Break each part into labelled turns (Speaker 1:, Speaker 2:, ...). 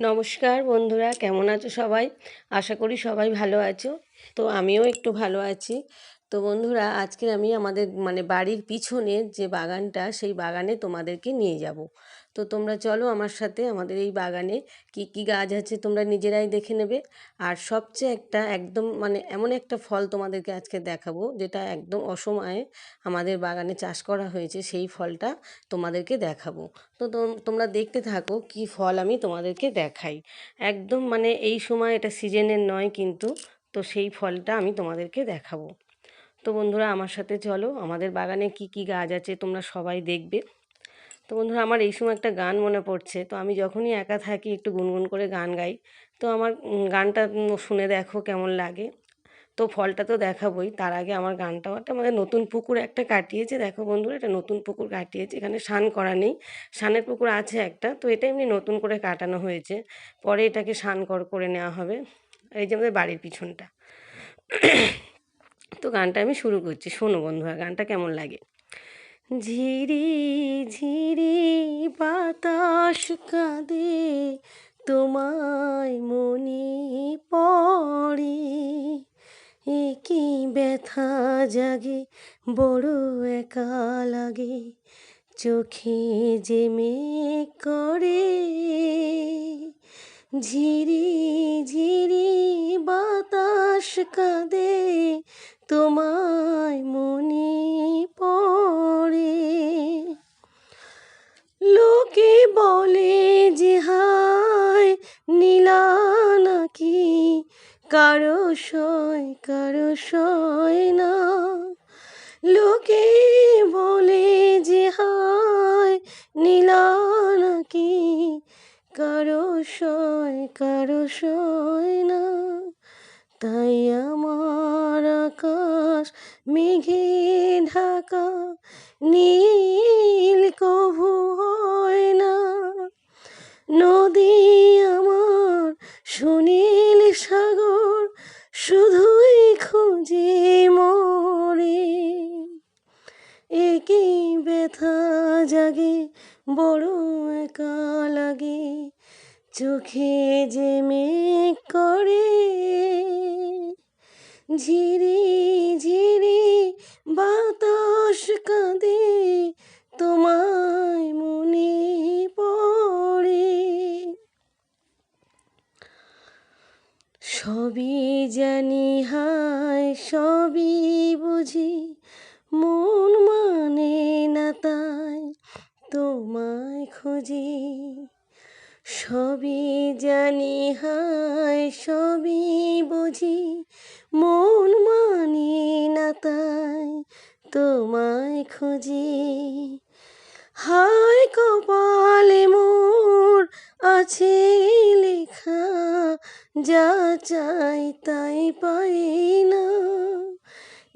Speaker 1: নমস্কার বন্ধুরা, কেমন আছো সবাই? আশা করি সবাই ভালো আছো। তো আমিও একটু ভালো আছি। তো বন্ধুরা, আজকে আমি আমাদের মানে বাড়ির পিছনের যে বাগানটা, সেই বাগানে তোমাদেরকে নিয়ে যাব। তো তোমরা চলো আমার সাথে আমাদের এই বাগানে কি কি গাছ আছে তোমরা নিজেরাই দেখে নেবে। আর সবচেয়ে একটা একদম মানে এমন একটা ফল তোমাদেরকে আজকে দেখাবো, যেটা একদম অসময়ে আমাদের বাগানে চাষ করা হয়েছে, সেই ফলটা তোমাদেরকে দেখাবো। তো তোম- তোমরা দেখতে থাকো কি ফল আমি তোমাদেরকে দেখাই। একদম মানে এই সময় এটা সিজনের নয় কিন্তু, তো সেই ফলটা আমি তোমাদেরকে দেখাবো। তো বন্ধুরা আমার সাথে চলো, আমাদের বাগানে কি কি গাছ আছে তোমরা সবাই দেখবে। তো বন্ধুরা, আমার এই সময় একটা গান মনে পড়ছে। তো আমি যখনই একা থাকি, একটু গুনগুন করে গান গাই। তো আমার গানটা শুনে দেখো কেমন লাগে। তো ফলটা তো দেখাবোই। তার আগে আমার গানটাও একটা আমাদের নতুন পুকুর একটা কাটিয়েছে। দেখো বন্ধুরা, এটা নতুন পুকুর কাটিয়েছে। এখানে স্নান করা নেই। স্নানের পুকুর আছে একটা। তো এটা এমনি নতুন করে কাটানো হয়েছে। পরে এটাকে স্নান কর, করে নেওয়া হবে। এই যে আমাদের বাড়ির পিছনটা। তো গানটা আমি শুরু করছি। শোনো বন্ধুরা, গানটা কেমন লাগে? ঝিরি ঝিরি বাতাস কাঁদে, তোমায় মনে পড়ে। এ কি ব্যথা জাগে, বড় একা লাগে, চোখে যে মেঘ করে। ঝিরি ঝিরি বাতাস কাঁদে, তোমায় মনে পড়ে। সয় কারও সয় না। লোকে বলে যে, হায়, নীলা নাকি? কারও সয় কারও সয় না। তাই আমার আকাশ মেঘে ঢাকা, নীল কভু হয় না। নদী আমার সুনীল সাগর শুধুই খুঁজে মরে একই ব্যথা জাগে, বড় একা লাগে, চোখে যে মেঘ করে, ঝিরি ঝিরি বাতাস কাঁদে জানি হায় সবই বুঝি, মন মানে না তাই তোমায় খুঁজি। সবই জানি হায় সবই বুঝি, মন মানি না তাই তোমায় খুঁজি। হায় কপালে মোর আছে লেখা যা চাই তাই পাই না।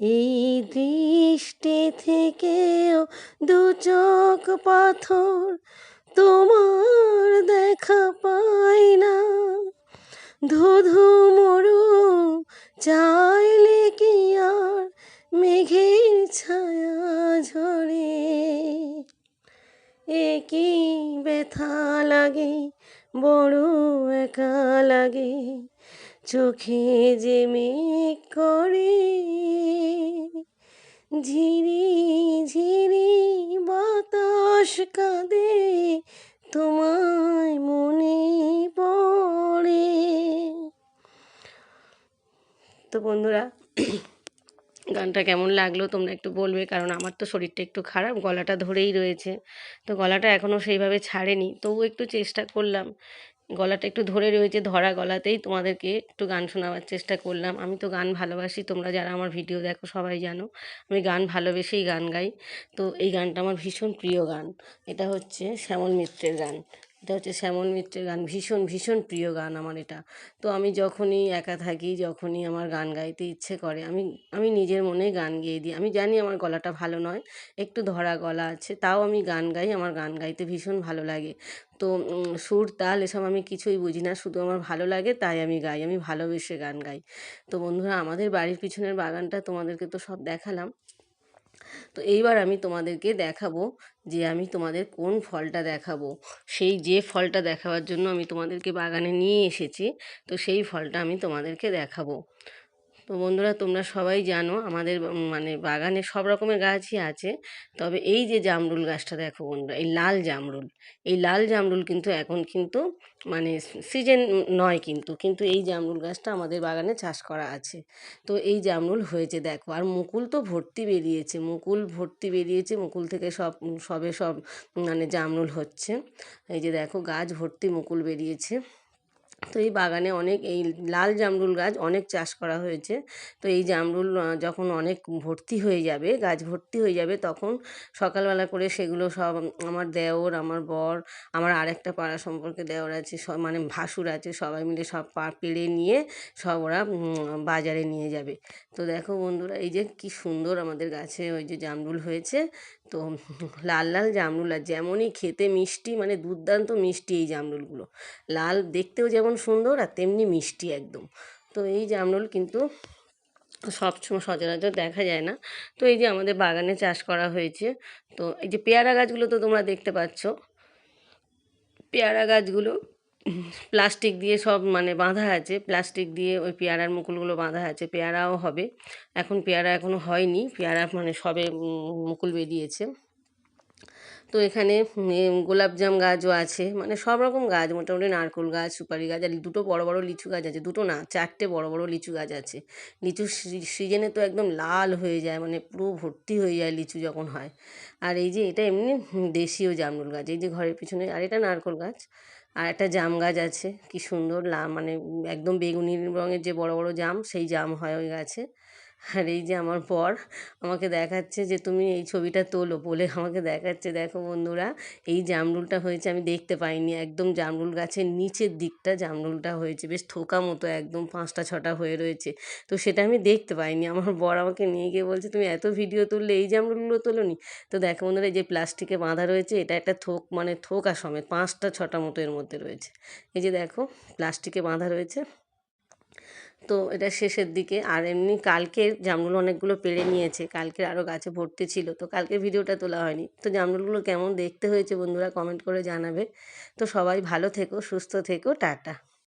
Speaker 1: এই দৃষ্টি থেকেও দু চোখ পাথর তোমার দেখা পাই না। ধুধু মরু চাইলে কি আর মেঘের ছায়া ঝরে? একই ব্যথা লাগে বড় একা লাগে, চোখে যে করে। ঝিরি ঝিরি বাতাস কাঁদে, তোমায় মনে পড়ে। তো বন্ধুরা, গানটা কেমন লাগল তোমরা একটু বলবে, কারণ আমার তো শরীরটা একটু খারাপ, গলাটা ধরেই রয়েছে। তো গলাটা এখনও সেইভাবে ছাড়েনি তবু একটু চেষ্টা করলাম গলাটা একটু ধরে রয়েছে, ধরা গলাতেই তোমাদেরকে একটু গান শোনাবার চেষ্টা করলাম। আমি তো গান ভালোবাসি, তোমরা যারা আমার ভিডিও দেখো সবাই জানো, আমি গান ভালোবেসেই গান গাই। তো এই গানটা আমার ভীষণ প্রিয় গান, এটা হচ্ছে শ্যামল মিত্রের গান। এটা হচ্ছে শ্যামল মিত্রের গান, ভীষণ ভীষণ প্রিয় গান আমার এটা। তো আমি যখনই একা থাকি, যখনই আমার গান গাইতে ইচ্ছে করে, আমি আমি নিজের মনে গান গেয়ে দিই। আমি জানি আমার গলাটা ভালো নয়, একটু ধরা গলা আছে, তাও আমি গান গাই, আমার গান গাইতে ভীষণ ভালো লাগে। তো সুর, তাল এসব আমি কিছুই বুঝি না, শুধু আমার ভালো লাগে, তাই আমি গাই, আমি ভালোবেসে গান গাই। তো বন্ধুরা, আমাদের বাড়ির পিছনের বাগানটা তোমাদেরকে তো সব দেখালাম। তো এইবার আমি তোমাদেরকে দেখাবো যে আমি তোমাদের কোন ফলটা দেখাবো। সেই যে ফলটা দেখাবার জন্য আমি তোমাদেরকে বাগানে নিয়ে এসেছি, তো সেই ফলটা আমি তোমাদেরকে দেখাবো। তো বন্ধুরা, তোমরা সবাই জানো আমাদের মানে বাগানে সব রকমের গাছই আছে। তবে এই যে জামরুল গাছটা দেখো বন্ধুরা, এই লাল জামরুল। এই লাল জামরুল কিন্তু এখন কিন্তু মানে সিজন নয় কিন্তু কিন্তু এই জামরুল গাছটা আমাদের বাগানে চাষ করা আছে। তো এই জামরুল হয়েছে দেখো, আর মুকুল তো ভর্তি বেরিয়েছে, মুকুল ভর্তি বেরিয়েছে, মুকুল থেকে সব, সবে সব মানে জামরুল হচ্ছে। এই যে দেখো, গাছ ভর্তি মুকুল বেরিয়েছে। তো এই বাগানে অনেক এই লাল জামরুল গাছ অনেক চাষ করা হয়েছে। তো এই জামরুল যখন অনেক ভর্তি হয়ে যাবে, গাছ ভর্তি হয়ে যাবে, তখন সকালবেলা করে সেগুলো সব আমার দেওর, আমার বর, আমার আরেকটা পাড়া সম্পর্কে দেওর আছে সব মানে ভাসুর আছে, সবাই মিলে সব পা পেড়ে নিয়ে সব ওরা বাজারে নিয়ে যাবে। তো দেখো বন্ধুরা, এই যে কি সুন্দর আমাদের গাছে ওই যে জামরুল হয়েছে। তো লাল লাল জামরুল আর যেমনই খেতে মিষ্টি মানে দুর্দান্ত মিষ্টি এই জামরুলগুলো। লাল দেখতেও যেমন সুন্দর আর তেমনি মিষ্টি একদম। তো এই জামরুল কিন্তু সবসময় সচরাচর দেখা যায় না। তো এই যে আমাদের বাগানে চাষ করা হয়েছে, তো এই যে পেয়ারা গাছগুলো তো তোমরা দেখতে পাচ্ছ। পেয়ারা গাছগুলো প্লাস্টিক দিয়ে সব মানে বাঁধা আছে, প্লাস্টিক দিয়ে ওই পেয়ারার মুকুলগুলো বাঁধা আছে, পেয়ারাও হবে। এখন পেয়ারা এখনও হয়নি, পেয়ারা মানে সবে মুকুল বেরিয়েছে। তো এখানে গোলাপজাম গাছও আছে। মানে সব রকম গাছ, মোটামুটি নারকোল গাছ, সুপারি গাছ, আর দুটো বড় বড় লিচু গাছ আছে। দুটো না, চারটে বড় বড় লিচু গাছ আছে। লিচু সিজনে তো একদম লাল হয়ে যায় মানে পুরো ভর্তি হয়ে যায় লিচু যখন হয়। আর এই যে এটা এমনি দেশীয় জামরুল গাছ, এই যে ঘরের পিছনে, আর এটা নারকেল গাছ। আর একটা জাম গাছ আছে, কি সুন্দর লা মানে একদম বেগুনি রঙের যে বড় বড় জাম, সেই জাম হয় ওই গাছে। আর এই যে আমার বর আমাকে দেখাচ্ছে যে তুমি এই ছবিটা তোলো বলে আমাকে দেখাচ্ছে, দেখো বন্ধুরা, এই জামরুলটা হয়েছে, আমি দেখতে পাইনি, একদম জামরুল গাছের নিচের দিকটা জামরুলটা হয়েছে, বেশ থোকা মতো একদম পাঁচটা ছটা হয়ে রয়েছে, তো সেটা আমি দেখতে পাইনি, আমার বর আমাকে নিয়ে গিয়ে বলছে, তুমি এত ভিডিও তুললে, এই জামরুলগুলো তোলো নি তো দেখো বন্ধুরা, এই যে প্লাস্টিকে বাঁধা রয়েছে, এটা একটা থোক মানে থোকা সমেত, পাঁচটা ছটা মতো এর মধ্যে রয়েছে, এই যে দেখো, প্লাস্টিকে বাঁধা রয়েছে তো এটা শেষের দিকে। আর এমনি কালকে জামরুল অনেকগুলো পেড়ে নিয়েছে। কালকে আরও গাছে ভর্তি ছিল। তো কালকে ভিডিওটা তোলা হয়নি। তো জামরুলগুলো কেমন দেখতে হয়েছে বন্ধুরা কমেন্ট করে জানাবে। তো সবাই ভালো থেকো, সুস্থ থেকো, টাটা।